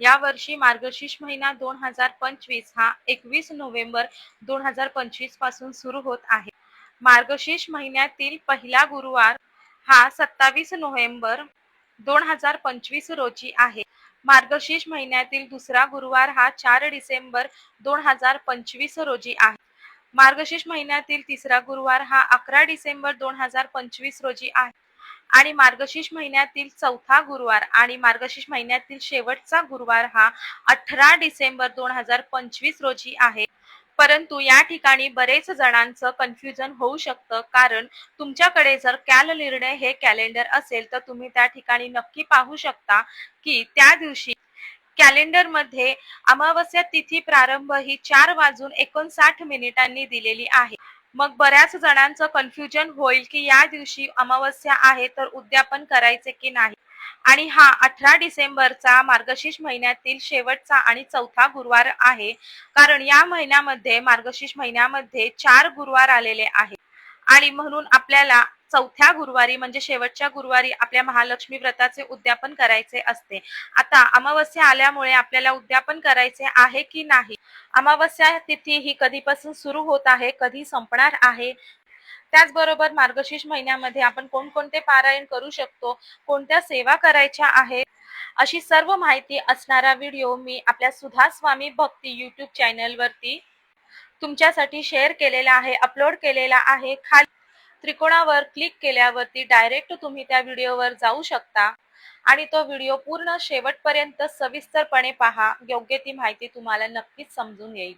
यावर्षी मार्गशीर्ष महिना दोन हजार पंचवीस हा एकवीस नोव्हेंबर दोन हजार पंचवीसपासून सुरू होत आहे. मार्गशीर्ष महिन्यातील पहिला गुरुवार हा सत्तावीस नोव्हेंबर दोन हजार पंचवीस रोजी आहे. मार्गशीर्ष महिन्यातील दुसरा गुरुवार हा चार डिसेंबर दोन हजार पंचवीस रोजी आहे. मार्गशीर्ष महिन्यातील तिसरा गुरुवार हा अकरा डिसेंबर दोन हजार पंचवीस रोजी आहे. आणि मार्गशीर्ष महिन्यातील चौथा गुरुवार आणि मार्गशीर्ष महिन्यातील शेवटचा गुरुवार हा अठरा डिसेंबर दोन हजार पंचवीस रोजी आहे. परंतु या ठिकाणी बरेच जणांचं कन्फ्युजन होऊ शकतं. कारण तुमच्याकडे जर कॅल निर्णय हे कॅलेंडर असेल तर तुम्ही त्या ठिकाणी नक्की पाहू शकता की त्या दिवशी कॅलेंडरमध्ये अमावस्या तिथी प्रारंभ ही चार वाजून एकोणसाठ मिनिटांनी दिलेली आहे. मग बऱ्याच जणांचं कन्फ्युजन होईल की या दिवशी अमावस्या आहे तर उद्यापन करायचे की नाही? आणि हा अठरा डिसेंबरचा मार्गशीर्ष महिन्यातील शेवटचा आणि चौथा गुरुवार आहे. कारण या महिन्यामध्ये मार्गशीर्ष महिन्यामध्ये चार गुरुवार आलेले आहेत. आणि म्हणून आपल्याला चौथ्या गुरुवारी म्हणजे शेवटच्या गुरुवारी आपल्या महालक्ष्मी व्रताचे उद्यापन करायचे असते. आता अमावस्या आल्यामुळे आपल्याला उद्यापन करायचे आहे की नाही? अमावस्या तिथी ही कधीपासून सुरू होत आहे कधी संपणार आहे? त्याचबरोबर मार्गशीर्ष महिन्यामध्ये आपण कोणकोणते पारायण करू शकतो कोणत्या सेवा करायच्या आहेत? अशी सर्व माहिती असणारा व्हिडिओ मी आपल्या सुधा स्वामी भक्ती युट्यूब चॅनलवरती तुमच्यासाठी शेअर केलेला आहे अपलोड केलेला आहे. खाली त्रिकोणावर क्लिक केल्यावरती डायरेक्ट तुम्ही त्या व्हिडिओवर जाऊ शकता. आणि तो व्हिडिओ पूर्ण शेवटपर्यंत सविस्तरपणे पहा. योग्य ती माहिती तुम्हाला नक्कीच समजून येईल.